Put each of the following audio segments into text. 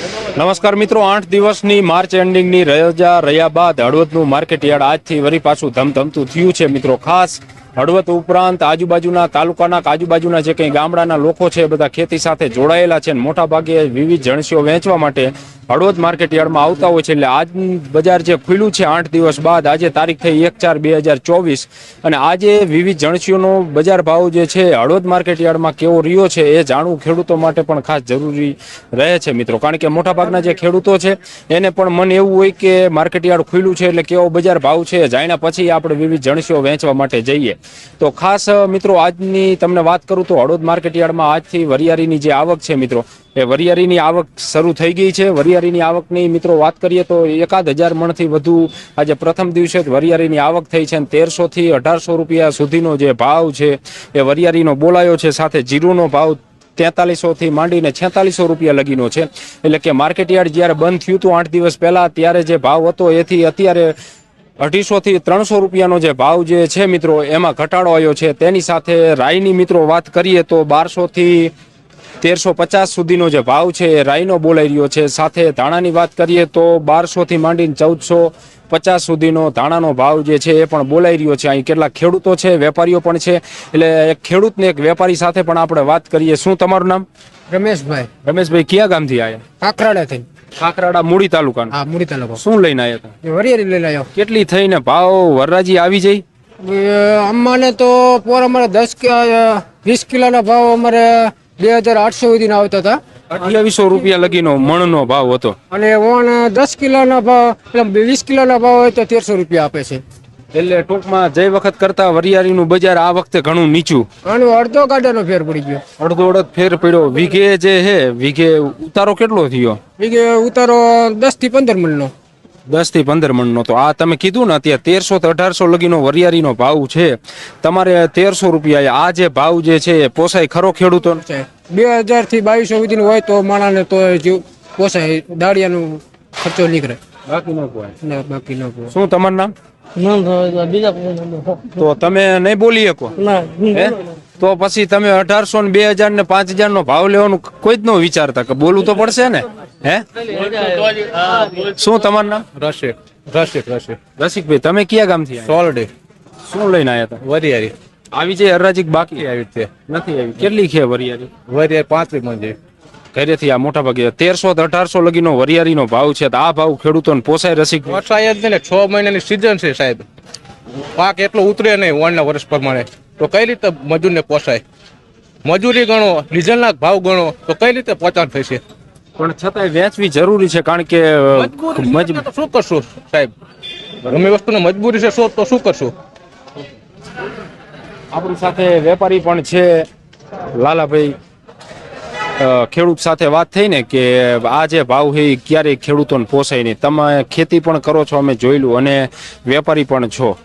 નમસ્કાર મિત્રો, આઠ દિવસની માર્ચ એન્ડિંગની રજા રહ્યા બાદ હળવદનું માર્કેટ યાર્ડ આજથી વરી પાછું ધમધમતું થયું છે મિત્રો. ખાસ હળવદ ઉપરાંત આજુબાજુના તાલુકાના આજુબાજુના જે કંઈ ગામડાના લોકો છે બધા ખેતી સાથે જોડાયેલા છે અને મોટા ભાગે વિવિધ જણસીઓ વેચવા માટે હળવદ માર્કેટ યાર્ડમાં આવતા હોય છે. એટલે આજ બજાર જે ખુલ્યું છે આઠ દિવસ બાદ, આજે તારીખ થઈ એક ચાર બે હજાર ચોવીસ. અને આજે વિવિધ જણસીઓનો બજાર ભાવ જે છે હળવદ માર્કેટ યાર્ડમાં કેવો રહ્યો છે એ જાણવું ખેડૂતો માટે પણ ખાસ જરૂરી રહે છે મિત્રો. કારણ કે મોટાભાગના જે ખેડૂતો છે એને પણ મન એવું હોય કે માર્કેટ યાર્ડ ખુલ્યું છે એટલે કેવો બજાર ભાવ છે જાણ્યા પછી આપણે વિવિધ જણસીઓ વેચવા માટે જઈએ. તો ખાસ મિત્રો, આજની તમને વાત કરું તો હળોદ માર્કેટયાર્ડમાં આજથી વરિયાળીની જે આવક છે, મિત્રો, એ વરિયાળીની આવક શરૂ થઈ ગઈ છે. વરિયાળીની આવકની, મિત્રો, વાત કરીએ તો એકાદ હજાર મણથી વધુ આજે પ્રથમ દિવસે વરિયાળીની આવક થઈ છે અને તેરસોથી અઢારસો રૂપિયા સુધીનો જે ભાવ છે, એ વરિયાળીનો બોલાયો છે. સાથે જીરુનો ભાવ તેતાલીસોથી માંડીને છેતાલીસો રૂપિયા લગીનો છે. એટલે કે માર્કેટયાર્ડ જ્યારે બંધ થયું હતું આઠ દિવસ પહેલાં, ત્યારે જે ભાવ હતો, એથી અત્યારે અઢીસો થી ત્રણસો રૂપિયાનો જે ભાવ જે છે મિત્રો એમાં ઘટાડો આવ્યો છે. તેની સાથે રાઈની મિત્રો વાત કરીએ તો બારસો થી તેરસો પચાસ સુધીનો જે ભાવ છે એ રાઈનો બોલાઈ રહ્યો છે. સાથે ધાણાની વાત કરીએ તો બારસોથી માંડીને ચૌદસો પચાસ સુધીનો ધાણાનો ભાવ જે છે એ પણ બોલાઈ રહ્યો છે. અહીં કેટલાક ખેડૂતો છે વેપારીઓ પણ છે. એટલે એક ખેડૂતને એક વેપારી સાથે પણ આપણે વાત કરીએ. શું તમારું નામ? રમેશભાઈ. રમેશભાઈ કયા ગામથી આવ્યા કાકરાડાથી કાકરાડા મૂડી તાલુકા હા મૂડી તાલુકો. શું લઈને આવ્યા હતા? વરિયાળી લઈને આવ્યો કેટલી થઈને ભાવ વરરાજી આવી જઈ? અમાને તો પોર અમારે દસ વીસ કિલોના ભાવ અમારે બે હજાર આઠસો સુધીના આવતા હતા. અઠ્યાવીસો રૂપિયા લગીનો મણનો ભાવ હતો. અને ઓણ દસ કિલોના ભાવ એટલે વીસ કિલોના ભાવ હોય તો તેરસો રૂપિયા આપે છે. એટલે ટૂંકમાં જય વખત કરતા વરિયાળીનું બજાર આ વખતે ઘણું નીચું. આનો અડધો ગાડાનો ફેર પડી ગયો. અડધો અડધ ફેર પડ્યો. વીઘે જે હે વીઘે ઉતારો કેટલો થયો? વીઘે ઉતારો દસથી પંદર મણનો. દસથી પંદર મણનો. તો આ તમે કીધું ને અત્યારે તેરસો થી અઢારસો લગીનો વરિયાળીનો ભાવ છે. તમારે તેરસો રૂપિયા આ જે ભાવ જે છે એ પોસાય ખરો ખેડૂતો બે હજારથી બાવીસો સુધીનું હોય તો માણાને તો પોસાય દાળિયાનો ખર્ચો નીકળે. બાકી ન શું તમારું નામ? તો તમે નહીં બોલી શકો? હે? તો પછી તમે અઢારસો ને બે હજાર ને પાંચ હજાર નો ભાવ લેવાનું કોઈ જ ન વિચારતા કે બોલવું તો પડશે ને? હે? શું તમારું નામ? રસિક રસિક રસિક. રસિકભાઈ તમે કયા ગામથી આવ્યા? સોલડે. શું લઈને આવ્યા હતા? વરિયારી આવી છે હરાજીક બાકી આવી છે નથી આવી. કેટલી છે વરિયાળી? વરિયારી પાંત્રીસ મંજી. ઘરેથી આ મોટા ભાગે તેરસો થી અઢારસો લગીનો વરિયાળીનો ભાવ છે. તો આ ભાવ ખેડૂતોને પોસાય રસિક પોસાય જ ને છ મહિનાની સિઝન છે સાહેબ. પાક એટલો ઉતરે નહીં વણના વર્ષ પ્રમાણે. તો કઈ રીતે મજૂરને પોસાય? મજૂરી ગણો ડીઝલના ભાવ ગણો તો કઈ રીતે પહોંચાણ થશે? પણ છતાંય વેચવી જરૂરી છે કારણ કે શું કરશું સાહેબ? ગમે વસ્તુને મજબૂરી છે શું તો શું કરશું? આપણી સાથે વેપારી પણ છે લાલાભાઈ ખેડૂત સાથે વાત થઈ ને કે આ જે ભાવ છે એ ક્યારેય ખેડૂતોને પોસાય નહીં. તમે ખેતી પણ કરો છો અમે જોયેલું અને વેપારી પણ છો.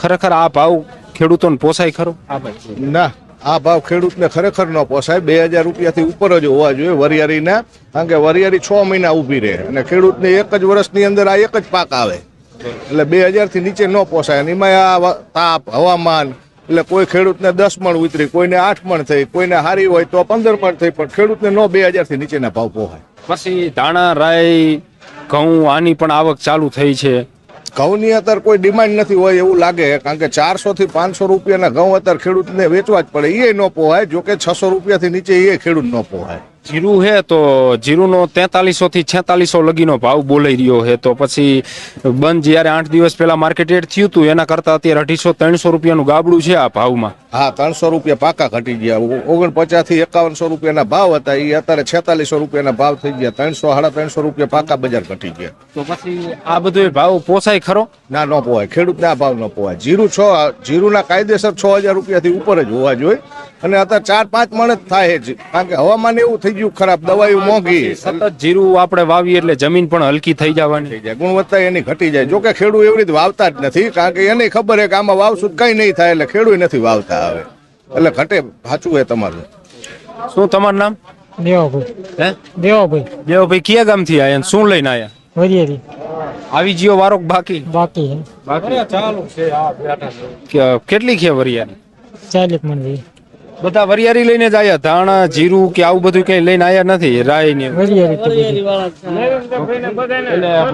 ખરેખર આ ભાવ ખેડૂતોને પોસાય ખરો? આ ભાઈ. ના આ ભાવ ખેડૂતને ખરેખર ન પોસાય. બે હજાર રૂપિયાથી ઉપર જ હોવા જોઈએ વરિયાળીના કારણ કે વરિયાળી છ મહિના ઊભી રહે અને ખેડૂતને એક જ વર્ષની અંદર આ એક જ પાક આવે. એટલે બે હજારથી નીચે ન પોસાય અને એમાં આ તાપ હવામાન એટલે કોઈ ખેડૂતને દસ મણ ઉતરી કોઈને આઠ મણ થઈ કોઈને હારી હોય તો પંદર મણ થઈ પણ ખેડૂતને નો બે હજારથી નીચેના ભાવ પોહાય. પછી ધાણા રાઈ ઘઉં આની પણ આવક ચાલુ થઈ છે. ઘઉંની અત્યારે કોઈ ડિમાન્ડ નથી હોય એવું લાગે કારણ કે ચારસો થી પાંચસો રૂપિયાના ઘઉં અત્યારે ખેડૂતને વેચવા જ પડે એ ન પોહાય જોકે છસો રૂપિયાથી નીચે એ ખેડૂત ન પોહાય. જીરું હે તો જીરુનો તેતાલીસો થી છેતાલીસો લગીનો ભાવ બોલાઈ રહ્યો છે તો પછી બંધ જ્યારે આઠ દિવસ પહેલા માર્કેટ રેટ થયું હતું એના કરતા અત્યારે અઢીસો ત્રણસો રૂપિયાનું ગાબડું છે આ ભાવમાં. હા ત્રણસો રૂપિયા પાકા ઘટી ગયા. ઓગણપચાસથી એકાવનસો રૂપિયાના ભાવ હતા. એ અત્યારે છેતાલીસો રૂપિયાના ભાવ થઈ ગયા. ત્રણસો સાડા ત્રણસો રૂપિયા પાકા બજાર ઘટી ગયા. તો પછી આ બધો ભાવ પોસાય ખરો? ના ન પોવાય. ખેડૂતને આ ભાવ ન પોવાય. જીરું છ જીરુંના કાયદેસર છ હજાર રૂપિયાથી ઉપર જ હોવા જોઈએ. અને અત્યારે ચાર પાંચ મણ જ થાય છે. કારણ કે હવામાન એવું થઈ ગયું ખરાબ દવાઈઓ મોંઘી. સતત જીરું આપણે વાવીએ એટલે જમીન પણ હલકી થઈ જવાની. થઈ જાય ગુણવત્તા એની ઘટી જાય. જોકે ખેડૂત એવી રીતે વાવતા જ નથી કારણ કે એને ખબર છે કે આમાં વાવશું તો કઈ નહીં થાય એટલે ખેડૂત નથી વાવતા હવે. એટલે ઘટે સાચું એ તમારું. શું તમારું નામ? દેવાભાઈ. હે? દેવાભાઈ. દેવભાઈ કયા ગામથી આયા શું લઈને આયા? વરિયાળી. આવી જીઓ વારો બાકી? બાકી બાકી બાકી. છે કેટલી છે વરિયાળી? ચાલીસ મણ બધા વરિયારી લઈને જ આવ્યા ધાણા જીરું કે આવું બધું કઈ લઈને આયા નથી. રાય ને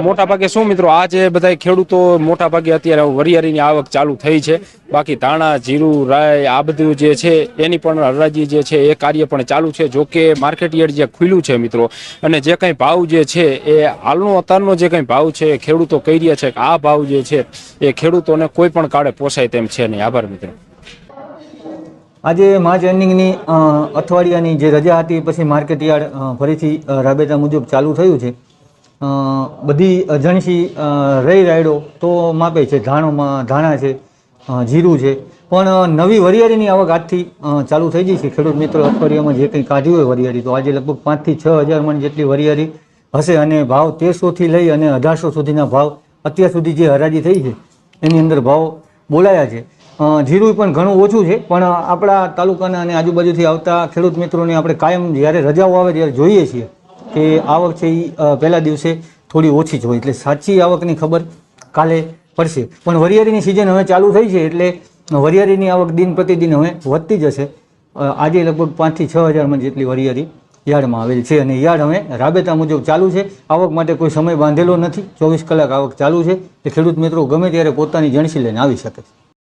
મોટા ભાગે શું મિત્રો આ જે બધા ખેડૂતો મોટા ભાગે અત્યારે વરિયારીની આવક ચાલુ થઈ છે. બાકી ધાણા જીરું રાય આ બધું જે છે એની પણ હરાજી જે છે એ કાર્ય પણ ચાલુ છે. જો કે માર્કેટ યાર્ડ જે ખુલ્યું છે મિત્રો અને જે કંઈ ભાવ જે છે એ હાલનો અત્યારનો જે કંઈ ભાવ છે ખેડૂતો કહી રહ્યા છે કે આ ભાવ જે છે એ ખેડૂતોને કોઈ પણ કાળે પોસાય તેમ છે નહીં. આભાર મિત્રો. આજે માર્ચ એન્ડિંગની અઠવાડિયાની જે રજા હતી, પછી માર્કેટ યાર્ડ ફરીથી રાબેતા મુજબ ચાલુ થયું છે. બધી અજણસી રહી રાયડો તો માપે છે, ધાણોમાં, ધાણા છે જીરું છે. પણ નવી વરિયાળીની આવક આજથી ચાલુ થઈ ગઈ છે. ખેડૂત મિત્રો, અઠવાડિયામાં જે કંઈ કાઢ્યું હોય વરિયાળી, તો આજે લગભગ પાંચથી છ હજાર મણ જેટલી વરિયાળી હશે અને ભાવ તેરસોથી લઈ અને અઢારસો સુધીના ભાવ અત્યાર સુધી જે હરાજી થઈ છે, એની અંદર ભાવ બોલાયા છે. જીરું પણ ઘણું ઓછું છે, પણ આપણા તાલુકાના અને આજુબાજુથી આવતા ખેડૂત મિત્રોને આપણે કાયમ જ્યારે રજાઓ આવે ત્યારે જોઈએ છીએ કે આવક છે એ પહેલા દિવસે થોડી ઓછી જ હોય, એટલે સાચી આવકની ખબર કાલે પડશે. પણ વરિયાળીની સિઝન હવે ચાલુ થઈ છે, એટલે વરિયાળીની આવક દિન પ્રતિદિન હવે વધતી જશે. આજે લગભગ પાંચથી છ હજારમાં જેટલી વરિયાળી યાર્ડમાં આવેલ છે, અને યાર્ડ હવે રાબેતા મુજબ ચાલુ છે. આવક માટે કોઈ સમય બાંધેલો નથી. ચોવીસ કલાક આવક ચાલુ છે. એટલે ખેડૂત મિત્રો ગમે ત્યારે પોતાની જણસી લઈને આવી શકે છે.